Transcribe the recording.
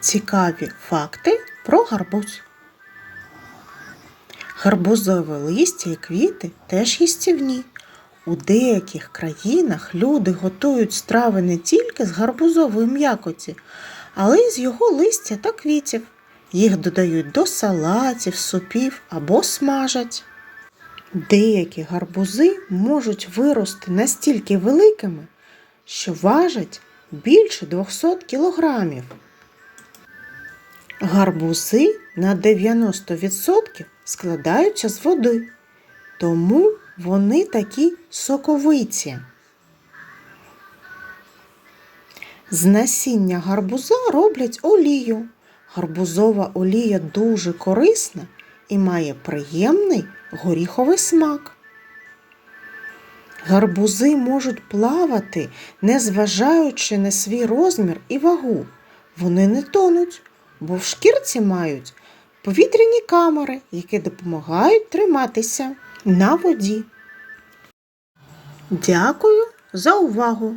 Цікаві факти про гарбуз. Гарбузове листя і квіти теж їстівні. У деяких країнах люди готують страви не тільки з гарбузової м'якоті, але й з його листя та квітів. Їх додають до салатів, супів або смажать. Деякі гарбузи можуть вирости настільки великими, що важать більше 200 кілограмів. Гарбузи на 90% складаються з води, тому вони такі соковиті. З насіння гарбуза роблять олію. Гарбузова олія дуже корисна і має приємний горіховий смак. Гарбузи можуть плавати, незважаючи на свій розмір і вагу. Вони не тонуть, бо в шкірці мають повітряні камери, які допомагають триматися на воді. Дякую за увагу!